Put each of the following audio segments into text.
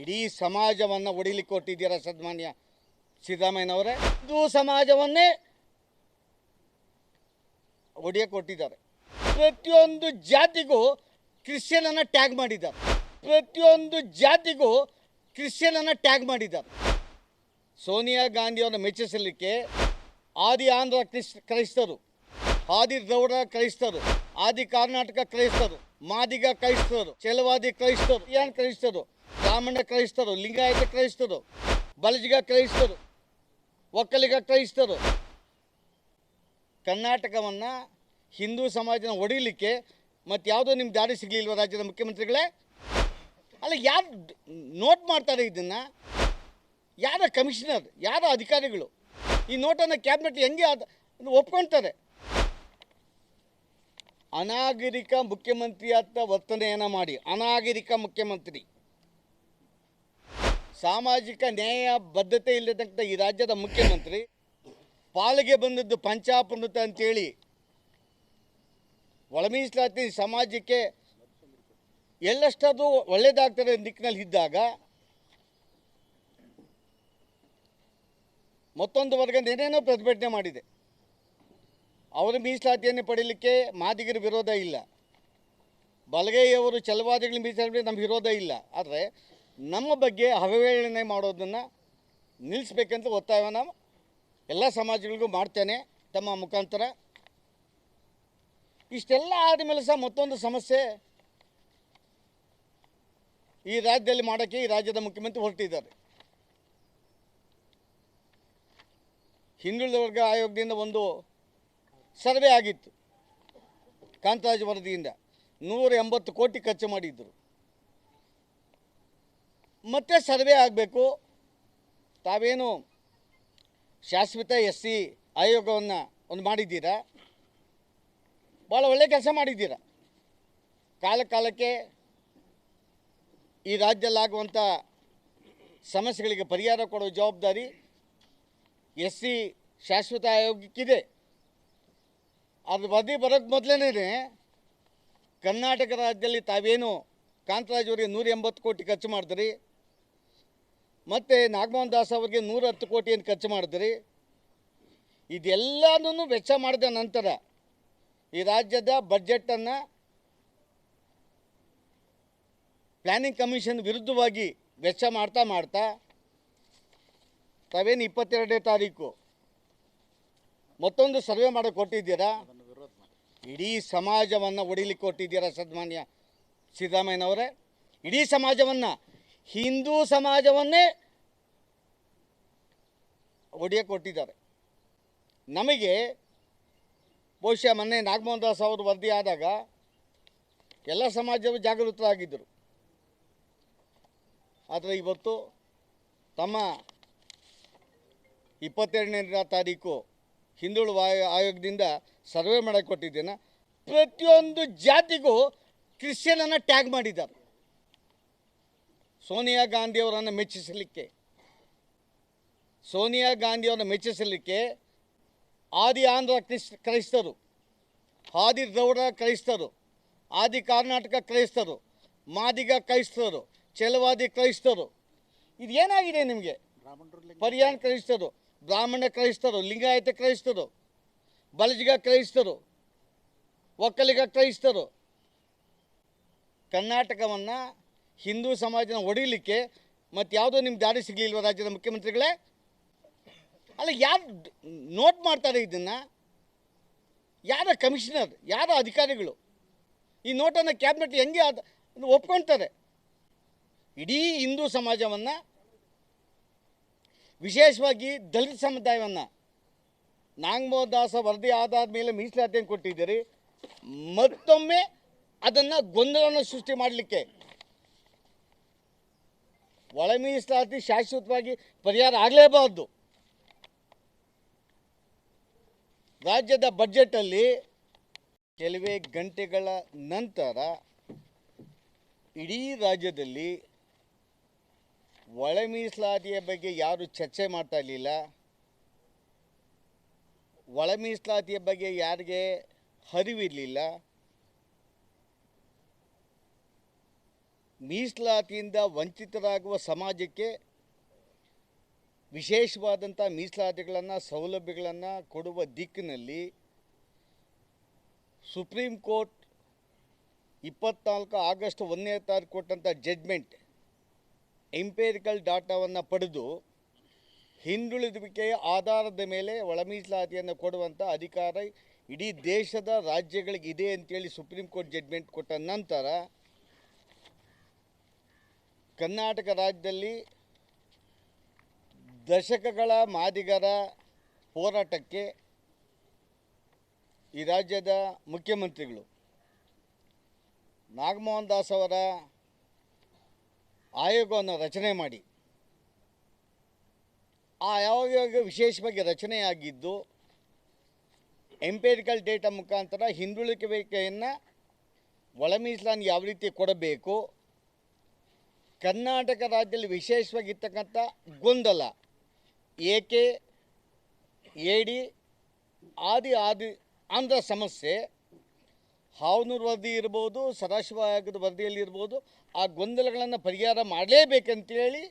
ಇಡೀ ಸಮಾಜವನ್ನು ಒಡಿಲಿಕ್ಕೆ ಕೊಟ್ಟಿದ್ದೀರಾ ಸದ್ಮಾನ್ಯ ಸಿದ್ದರಾಮಯ್ಯನವರೇ? ಇದು ಸಮಾಜವನ್ನೇ ಒಡೆಯ ಕೊಟ್ಟಿದ್ದಾರೆ. ಪ್ರತಿಯೊಂದು ಜಾತಿಗೂ ಕ್ರಿಶ್ಚಿಯನನ್ನು ಟ್ಯಾಗ್ ಮಾಡಿದ್ದಾರೆ. ಪ್ರತಿಯೊಂದು ಜಾತಿಗೂ ಕ್ರಿಶ್ಚಿಯನನ್ನು ಟ್ಯಾಗ್ ಮಾಡಿದ್ದಾರೆ. ಸೋನಿಯಾ ಗಾಂಧಿಯವರನ್ನು ಮೆಚ್ಚಿಸಲಿಕ್ಕೆ ಆದಿ ಆಂಧ್ರ ಕ್ರಿಸ್, ಕ್ರೈಸ್ತರು, ಆದಿ ದ್ರೌಡ ಕ್ರೈಸ್ತರು, ಆದಿ ಕರ್ನಾಟಕ ಕ್ರೈಸ್ತರು, ಮಾದಿಗ ಕ್ರೈಸ್ತರು, ಚೆಲವಾದಿ ಕ್ರೈಸ್ತರು, ಏನ್ ಕ್ರೈಸ್ತರು? ಬ್ರಾಹ್ಮಣ ಕ್ರೈಸ್ತರು, ಲಿಂಗಾಯತ ಕ್ರೈಸ್ತರು ಬಲಜಿಗ ಕ್ರೈಸ್ತರು, ಒಕ್ಕಲಿಗ ಕ್ರೈಸ್ತರು. ಕರ್ನಾಟಕವನ್ನು ಹಿಂದೂ ಸಮಾಜನ ಒಡಿಲಿಕ್ಕೆ ಮತ್ತು ಯಾವುದೋ ನಿಮ್ಮ ದಾರಿ ಸಿಗಲಿಲ್ವ ರಾಜ್ಯದ ಮುಖ್ಯಮಂತ್ರಿಗಳೇ? ಅಲ್ಲ, ಯಾರು ನೋಟ್ ಮಾಡ್ತಾರೆ ಇದನ್ನು? ಯಾರ ಕಮಿಷನರ್, ಯಾರ ಅಧಿಕಾರಿಗಳು? ಈ ನೋಟನ್ನು ಕ್ಯಾಬಿನೆಟ್ ಹೆಂಗೆ ಒಪ್ಕೊಂತಾರೆ ಒಪ್ಕೊಳ್ತಾರೆ? ಅನಾಗರಿಕ ಮುಖ್ಯಮಂತ್ರಿ ಅಂತ ವರ್ತನೆಯನ್ನು ಮಾಡಿ, ಅನಾಗರಿಕ ಮುಖ್ಯಮಂತ್ರಿ. ಸಾಮಾಜಿಕ ನ್ಯಾಯ ಬದ್ಧತೆ ಇಲ್ಲದಂಥ ಈ ರಾಜ್ಯದ ಮುಖ್ಯಮಂತ್ರಿ ಪಾಲಿಗೆ ಬಂದದ್ದು ಪಂಚಾಪನೃತ ಅಂತೇಳಿ. ಒಳ ಮೀಸಲಾತಿ ಸಮಾಜಕ್ಕೆ ಎಲ್ಲಷ್ಟದು ಒಳ್ಳೇದಾಗ್ತದೆ ದಿಕ್ಕಿನಲ್ಲಿ ಇದ್ದಾಗ ಮತ್ತೊಂದು ವರ್ಗ ಏನೇನೋ ಪ್ರತಿಭಟನೆ ಮಾಡಿದೆ. ಅವರ ಮೀಸಲಾತಿಯನ್ನು ಪಡೀಲಿಕ್ಕೆ ಮಾದಿಗರ ವಿರೋಧ ಇಲ್ಲ. ಬಲಗೈಯವರು ಛಲವಾದಿಗಳ ಮೀಸಲಾತಿ ನಮ್ಗೆ ವಿರೋಧ ಇಲ್ಲ. ಆದರೆ ನಮ್ಮ ಬಗ್ಗೆ ಅವಹೇಳನೆ ಮಾಡೋದನ್ನು ನಿಲ್ಲಿಸ್ಬೇಕಂತ ನಾವು ಎಲ್ಲ ಸಮಾಜಗಳಿಗೂ ಮಾಡ್ತೇನೆ ತಮ್ಮ ಮುಖಾಂತರ. ಇಷ್ಟೆಲ್ಲ ಆದಮೇಲೆ ಸಹ ಮತ್ತೊಂದು ಸಮಸ್ಯೆ ಈ ರಾಜ್ಯದಲ್ಲಿ ಮಾಡೋಕ್ಕೆ ಈ ರಾಜ್ಯದ ಮುಖ್ಯಮಂತ್ರಿ ಹೊರಟಿದ್ದಾರೆ. ಹಿಂದುಳಿದ ವರ್ಗ ಆಯೋಗದಿಂದ ಒಂದು ಸರ್ವೆ ಆಗಿತ್ತು. ಕಾಂತರಾಜ್ ವರದಿಯಿಂದ ನೂರ ಎಂಬತ್ತು ಕೋಟಿ ಖರ್ಚು ಮಾಡಿದ್ದರು ಮತ್ತೆ ಸರ್ವೆ ಆಗಬೇಕು. ತಾವೇನು ಶಾಶ್ವತ ಎಸ್ ಸಿ ಆಯೋಗವನ್ನು ಒಂದು ಮಾಡಿದ್ದೀರಾ? ಭಾಳ ಒಳ್ಳೆ ಕೆಲಸ ಮಾಡಿದ್ದೀರಾ? ಕಾಲ ಕಾಲಕ್ಕೆ ಈ ರಾಜ್ಯದಲ್ಲಾಗುವಂಥ ಸಮಸ್ಯೆಗಳಿಗೆ ಪರಿಹಾರ ಕೊಡೋ ಜವಾಬ್ದಾರಿ ಎಸ್ ಸಿ ಶಾಶ್ವತ ಆಯೋಗಕ್ಕಿದೆ. ಅದು ವರದಿ ಬರೋಕ್ಕೆ ಮೊದಲೇನೇ ಕರ್ನಾಟಕ ರಾಜ್ಯದಲ್ಲಿ ತಾವೇನು ಕಾಂತರಾಜ್ ಅವರಿಗೆ ನೂರ ಎಂಬತ್ತು ಕೋಟಿ ಖರ್ಚು ಮಾಡಿದ್ರಿ ಮತ್ತು ನಾಗಮೋಹನ್ ದಾಸ್ ಅವರಿಗೆ ನೂರ ಹತ್ತು ಕೋಟಿಯನ್ನು ಖರ್ಚು ಮಾಡಿದ್ರಿ. ಇದೆಲ್ಲನೂ ವೆಚ್ಚ ಮಾಡಿದ ನಂತರ ಈ ರಾಜ್ಯದ ಬಡ್ಜೆಟನ್ನು ಪ್ಲ್ಯಾನಿಂಗ್ ಕಮಿಷನ್ ವಿರುದ್ಧವಾಗಿ ವೆಚ್ಚ ಮಾಡ್ತಾ ಮಾಡ್ತಾ ತಾವೇನು ಇಪ್ಪತ್ತೆರಡನೇ ತಾರೀಕು ಮತ್ತೊಂದು ಸರ್ವೆ ಮಾಡಿ ಕೊಟ್ಟಿದ್ದೀರಾ? ಇಡೀ ಸಮಾಜವನ್ನು ಒಡಿಲಿಕ್ಕೆ ಕೊಟ್ಟಿದ್ದೀರಾ ಸನ್ಮಾನ್ಯ ಸಿದ್ದರಾಮಯ್ಯನವರೇ? ಇಡೀ ಸಮಾಜವನ್ನು ಹಿಂದೂ ಸಮಾಜವನ್ನೇ ಒಡೆಯ ಕೊಟ್ಟಿದ್ದಾರೆ. ನಮಗೆ ಬಹುಶಃ ಮೊನ್ನೆ ನಾಗಮೋಹನ್ ದಾಸ್ ಅವರು ವರದಿ ಆದಾಗ ಎಲ್ಲ ಸಮಾಜವು ಜಾಗೃತರಾಗಿದ್ದರು ಆದರೆ ಇವತ್ತು ತಮ್ಮ ಇಪ್ಪತ್ತೆರಡನೇ ತಾರೀಕು ಹಿಂದುಳು ಆಯೋ, ಆಯೋಗದಿಂದ ಸರ್ವೆ ಮಾಡಕ್ಕೆ ಕೊಟ್ಟಿದ್ದೇನೆ ಪ್ರತಿಯೊಂದು ಜಾತಿಗೂ ಕ್ರಿಶ್ಚಿಯನನ್ನು ಟ್ಯಾಗ್ ಮಾಡಿದ್ದಾರೆ. ಸೋನಿಯಾ ಗಾಂಧಿಯವರನ್ನು ಮೆಚ್ಚಿಸಲಿಕ್ಕೆ, ಸೋನಿಯಾ ಗಾಂಧಿಯವರನ್ನು ಮೆಚ್ಚಿಸಲಿಕ್ಕೆ ಆದಿ ಆಂಧ್ರ ಕ್ರಿಸ್, ಕ್ರೈಸ್ತರು, ಆದಿ ದ್ರೌಡ ಕ್ರೈಸ್ತರು, ಆದಿ ಕರ್ನಾಟಕ ಕ್ರೈಸ್ತರು, ಮಾದಿಗ ಕ್ರೈಸ್ತರು, ಚೆಲವಾದಿ ಕ್ರೈಸ್ತರು, ಇದು ಏನಾಗಿದೆ ನಿಮಗೆ? ಪರ್ಯಾಣ ಕ್ರೈಸ್ತರು, ಬ್ರಾಹ್ಮಣ ಕ್ರೈಸ್ತರು, ಲಿಂಗಾಯತ ಕ್ರೈಸ್ತರು, ಬಲಜಿಗ ಕ್ರೈಸ್ತರು, ಒಕ್ಕಲಿಗ ಕ್ರೈಸ್ತರು, ಕರ್ನಾಟಕವನ್ನು ಹಿಂದೂ ಸಮಾಜನ ಒಡೀಲಿಕ್ಕೆ ಮತ್ತು ಯಾವುದೋ ನಿಮ್ಮ ದಾರಿ ಸಿಗಲಿಲ್ವ ರಾಜ್ಯದ ಮುಖ್ಯಮಂತ್ರಿಗಳೇ? ಅಲ್ಲ, ಯಾರು ನೋಟ್ ಮಾಡ್ತಾರೆ ಇದನ್ನು? ಯಾರ ಕಮಿಷನರ್ ಯಾರ ಅಧಿಕಾರಿಗಳು? ಈ ನೋಟನ್ನು ಕ್ಯಾಬಿನೆಟ್ ಹೆಂಗೆ ಅದು ಒಪ್ಕೊಳ್ತಾರೆ? ಇಡೀ ಹಿಂದೂ ಸಮಾಜವನ್ನು, ವಿಶೇಷವಾಗಿ ದಲಿತ ಸಮುದಾಯವನ್ನು. ದಾಸ ವರದಿ ಆಧಾರದ ಮೇಲೆ ಮೀಸಲಾತಿಯನ್ನು ಕೊಟ್ಟಿದ್ದೀರಿ. ಮತ್ತೊಮ್ಮೆ ಅದನ್ನು ಗೊಂದಲವನ್ನು ಸೃಷ್ಟಿ ಮಾಡಲಿಕ್ಕೆ. ಒಳ ಮೀಸಲಾತಿ ಶಾಶ್ವತವಾಗಿ ಪರಿಹಾರ ಆಗಲೇಬಾರ್ದು. ರಾಜ್ಯದ ಬಜೆಟಲ್ಲಿ ಕೆಲವೇ ಗಂಟೆಗಳ ನಂತರ ಇಡೀ ರಾಜ್ಯದಲ್ಲಿ ಒಳ ಮೀಸಲಾತಿಯ ಬಗ್ಗೆ ಯಾರು ಚರ್ಚೆ ಮಾಡ್ತಾ ಇರಲಿಲ್ಲ. ಒಳ ಮೀಸಲಾತಿಯ ಬಗ್ಗೆ ಯಾರಿಗೆ ಹರಿವಿರಲಿಲ್ಲ ಮೀಸಲಾತಿಯಿಂದ ವಂಚಿತರಾಗುವ ಸಮಾಜಕ್ಕೆ ವಿಶೇಷವಾದಂಥ ಮೀಸಲಾತಿಗಳನ್ನು, ಸೌಲಭ್ಯಗಳನ್ನು ಕೊಡುವ ದಿಕ್ಕಿನಲ್ಲಿ ಸುಪ್ರೀಂ ಕೋರ್ಟ್ ಇಪ್ಪತ್ನಾಲ್ಕು ಆಗಸ್ಟ್ ಒಂದನೇ ತಾರೀಕು ಕೊಟ್ಟಂಥ ಜಡ್ಮೆಂಟ್ ಎಂಪೇರಿಕಲ್ ಡಾಟಾವನ್ನು ಪಡೆದು ಹಿಂದುಳಿದುವಿಕೆಯ ಆಧಾರದ ಮೇಲೆ ಒಳ ಮೀಸಲಾತಿಯನ್ನು ಕೊಡುವಂಥ ಅಧಿಕಾರ ಇಡೀ ದೇಶದ ರಾಜ್ಯಗಳಿಗೆ ಇದೆ ಅಂತೇಳಿ ಸುಪ್ರೀಂ ಕೋರ್ಟ್ ಜಡ್ಮೆಂಟ್ ಕೊಟ್ಟ ನಂತರ ಕರ್ನಾಟಕ ರಾಜ್ಯದಲ್ಲಿ ದಶಕಗಳ ಮಾದಿಗರ ಹೋರಾಟಕ್ಕೆ ಈ ರಾಜ್ಯದ ಮುಖ್ಯಮಂತ್ರಿಗಳು ನಾಗಮೋಹನ್ ದಾಸ್ ಅವರ ಆಯೋಗವನ್ನು ರಚನೆ ಮಾಡಿ, ಆ ಆಯೋಗ ವಿಶೇಷವಾಗಿ ರಚನೆಯಾಗಿದ್ದು ಎಂಪೇರಿಕಲ್ ಡೇಟಾ ಮುಖಾಂತರ ಹಿಂದುಳಿಕೆಯನ್ನು ಒಳ ಮೀಸಲಾನ ಯಾವ ರೀತಿ ಕೊಡಬೇಕು ಕರ್ನಾಟಕ ರಾಜ್ಯದಲ್ಲಿ ವಿಶೇಷವಾಗಿರ್ತಕ್ಕಂಥ ಗೊಂದಲ. ಏಕೆ? ಏಡಿ ಆದಿ ಆದಿ ಆಂಧ್ರ ಸಮಸ್ಯೆ. ಹಾವನೂರು ವರದಿ ಇರ್ಬೋದು, ಸದಾಶಿವ ಆಯೋಗದ ವರದಿಯಲ್ಲಿ ಇರ್ಬೋದು, ಆ ಗೊಂದಲಗಳನ್ನು ಪರಿಹಾರ ಮಾಡಲೇಬೇಕಂತೇಳಿ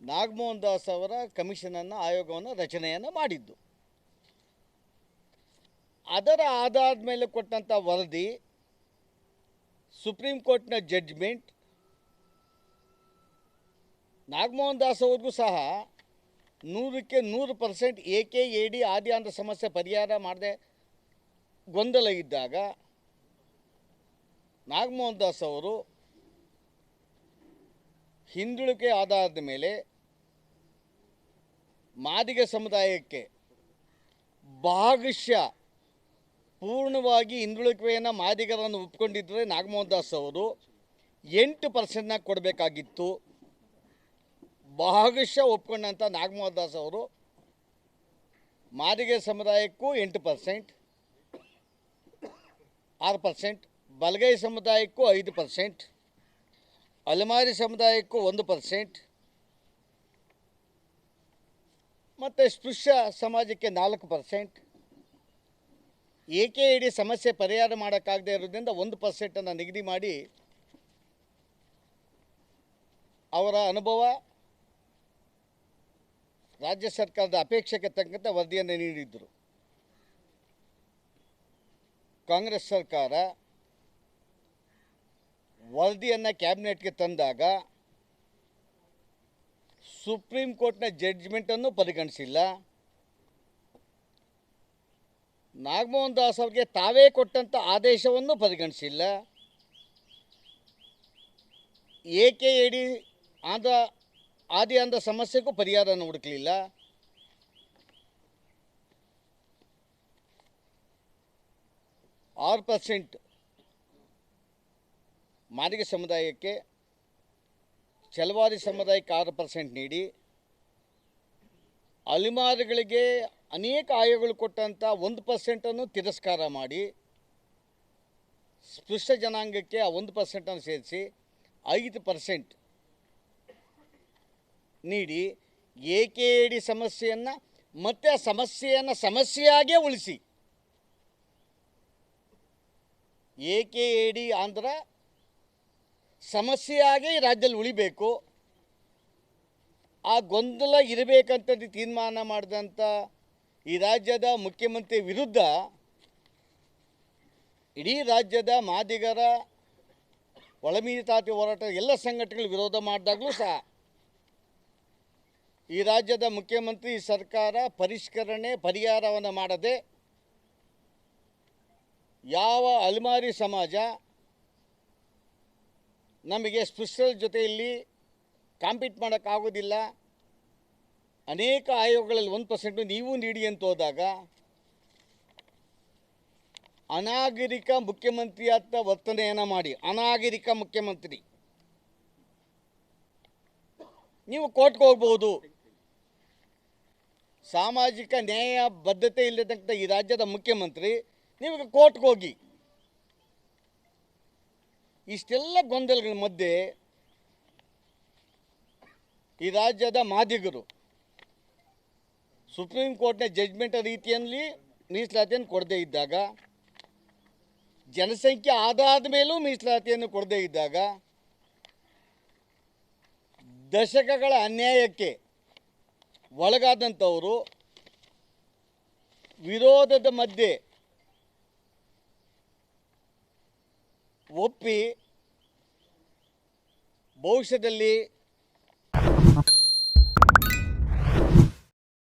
ನಾಗಮೋಹನ್ ದಾಸ್ ಅವರ ಕಮಿಷನನ್ನು, ಆಯೋಗವನ್ನು ರಚನೆಯನ್ನು ಮಾಡಿದ್ದು. ಅದರ ಆಧಾರದ ಮೇಲೆ ಕೊಟ್ಟಂಥ ವರದಿ ಸುಪ್ರೀಂ ಕೋರ್ಟ್ನ ಜಡ್ಜ್ಮೆಂಟ್ ನಾಗಮೋಹನ್ ದಾಸ್ ಅವ್ರಿಗೂ ಸಹ ನೂರಕ್ಕೆ ನೂರು percent A K, A D ಆದಿ ಅಂತ ಸಮಸ್ಯೆ ಪರಿಹಾರ ಮಾಡದೆ ಗೊಂದಲ ಇದ್ದಾಗ ನಾಗಮೋಹನ್ ದಾಸ್ ಅವರು ಹಿಂದುಳಿಕೆ ಆಧಾರದ ಮೇಲೆ ಮಾದಿಗ ಸಮುದಾಯಕ್ಕೆ ಭಾಗಶಃ ಪೂರ್ಣವಾಗಿ ಹಿಂದುಳಿಕೆಯನ್ನು ಮಾದಿಗರನ್ನು ಒಪ್ಕೊಂಡಿದ್ದರೆ ನಾಗಮೋಹನ್ ದಾಸ್ ಅವರು ಎಂಟು ಪರ್ಸೆಂಟ್ನಾಗ ಕೊಡಬೇಕಾಗಿತ್ತು. ಭಾಗಶಃ ಒಪ್ಕೊಂಡಂಥ ನಾಗಮೋಹನ್ ದಾಸ್ ಅವರು, ಮಾದಿಗೆ ಸಮುದಾಯಕ್ಕೂ ಎಂಟು ಪರ್ಸೆಂಟ್, ಆರು ಪರ್ಸೆಂಟ್, ಬಲಗೈ ಸಮುದಾಯಕ್ಕೂ ಐದು ಪರ್ಸೆಂಟ್, ಅಲೆಮಾರಿ ಸಮುದಾಯಕ್ಕೂ ಒಂದು ಪರ್ಸೆಂಟ್, ಮತ್ತು ಸ್ಪೃಶ್ಯ ಸಮಾಜಕ್ಕೆ ನಾಲ್ಕು ಪರ್ಸೆಂಟ್, ಏಕೆ ಇಡೀ ಸಮಸ್ಯೆ ಪರಿಹಾರ ಮಾಡೋಕ್ಕಾಗದೆ ಇರೋದ್ರಿಂದ ಒಂದು ಪರ್ಸೆಂಟನ್ನು ನಿಗದಿ ಮಾಡಿ ಅವರ ಅನುಭವ ರಾಜ್ಯ ಸರ್ಕಾರದ ಅಪೇಕ್ಷೆಗೆ ತಕ್ಕಂಥ ವರದಿಯನ್ನು ನೀಡಿದ್ದರು ಕಾಂಗ್ರೆಸ್ ಸರ್ಕಾರ ವರದಿಯನ್ನು ಕ್ಯಾಬಿನೆಟ್ಗೆ ತಂದಾಗ ಸುಪ್ರೀಂ ಕೋರ್ಟ್ನ ಜಡ್ಜ್ಮೆಂಟನ್ನು ಪರಿಗಣಿಸಿಲ್ಲ. ನಾಗಮೋಹನ್ ದಾಸ್ ಅವರಿಗೆ ತಾವೇ ಕೊಟ್ಟಂಥ ಆದೇಶವನ್ನು ಪರಿಗಣಿಸಿಲ್ಲ. ಏಕೆ ಎಡಿ ಎ ಆದಿ ಆಂಧ್ರ ಸಮಸ್ಯೆಗೂ ಪರಿಹಾರವನ್ನು ಹುಡುಕಲಿಲ್ಲ. ಆರು ಪರ್ಸೆಂಟ್ ಮಾದಿಗ ಸಮುದಾಯಕ್ಕೆ ಚಲವಾದಿ ಸಮುದಾಯಕ್ಕೆ ಆರು ಪರ್ಸೆಂಟ್ ನೀಡಿ. ಅಲಿಮಾರಿಗಳಿಗೆ ಅನೇಕ ಆಯೋಗಗಳು ಕೊಟ್ಟಂಥ ಒಂದು ಪರ್ಸೆಂಟನ್ನು ತಿರಸ್ಕಾರ ಮಾಡಿ. ಸ್ಪೃಷ್ಟ ಜನಾಂಗಕ್ಕೆ ಆ ಒಂದು ಪರ್ಸೆಂಟನ್ನು ಸೇರಿಸಿ ಐದು ಪರ್ಸೆಂಟ್ ನೀಡಿ ಏಕೇಡಿ ಸಮಸ್ಯೆಯನ್ನು ಮತ್ತೆ ಆ ಸಮಸ್ಯೆಯನ್ನು ಸಮಸ್ಯೆಯಾಗೇ ಉಳಿಸಿ. ಏಕೆ ಡಿ ಆಂಧ್ರ ಸಮಸ್ಯೆಯಾಗಿ ಈ ರಾಜ್ಯದಲ್ಲಿ ಉಳಿಬೇಕು. ಆ ಗೊಂದಲ ಇರಬೇಕಂತ ತೀರ್ಮಾನ ಮಾಡಿದಂಥ ಈ ರಾಜ್ಯದ ಮುಖ್ಯಮಂತ್ರಿ ವಿರುದ್ಧ ಇಡೀ ರಾಜ್ಯದ ಮಾದಿಗರ ಒಳಮೀರಿ ಒಳಮೀತಾತಿ ಹೋರಾಟ ಎಲ್ಲ ಸಂಘಟನೆಗಳು ವಿರೋಧ ಮಾಡಿದಾಗಲೂ ಸಹ ಈ ರಾಜ್ಯದ ಮುಖ್ಯಮಂತ್ರಿ ಸರ್ಕಾರ ಪರಿಷ್ಕರಣೆ ಪರಿಹಾರವನ್ನು ಮಾಡದೆ ಯಾವ ಅಲ್ಮಾರಿ ಸಮಾಜ ನಮಗೆ ಸ್ಪೆಷಲ್ ಜೊತೆಯಲ್ಲಿ ಕಾಂಪೀಟ್ ಮಾಡೋಕ್ಕಾಗೋದಿಲ್ಲ ಅನೇಕ ಆಯೋಗಗಳಲ್ಲಿ ಒಂದು ಪರ್ಸೆಂಟು ನೀವು ನೀಡಿ ಅಂತ ಹೋದಾಗ ಅನಾಗರಿಕ ಮುಖ್ಯಮಂತ್ರಿ ಅಂತ ವರ್ತನೆಯನ್ನು ಮಾಡಿ. ಅನಾಗರಿಕ ಮುಖ್ಯಮಂತ್ರಿ. ನೀವು ಕೋರ್ಟ್ಗೆ ಹೋಗ್ಬೋದು. ಸಾಮಾಜಿಕ ನ್ಯಾಯ ಬದ್ಧತೆ ಇಲ್ಲದಂಥ ಈ ರಾಜ್ಯದ ಮುಖ್ಯಮಂತ್ರಿ ನೀವು ಕೋರ್ಟ್ಗೆ ಹೋಗಿ. ಇಷ್ಟೆಲ್ಲ ಗೊಂದಲಗಳ ಮಧ್ಯೆ ಈ ರಾಜ್ಯದ ಮಾದಿಗರು ಸುಪ್ರೀಂ ಕೋರ್ಟ್ನ ಜಡ್ಜ್ಮೆಂಟ್ ರೀತಿಯಲ್ಲಿ ಮೀಸಲಾತಿಯನ್ನು ಕೊಡದೇ ಇದ್ದಾಗ, ಜನಸಂಖ್ಯೆ ಆಧಾರದ ಮೇಲೂ ಮೀಸಲಾತಿಯನ್ನು ಕೊಡದೇ ಇದ್ದಾಗ, ದಶಕಗಳ ಅನ್ಯಾಯಕ್ಕೆ ಒಳಗಾದಂಥವರು ವಿರೋಧದ ಮಧ್ಯೆ ಒಪ್ಪಿ ಭವಿಷ್ಯದಲ್ಲಿ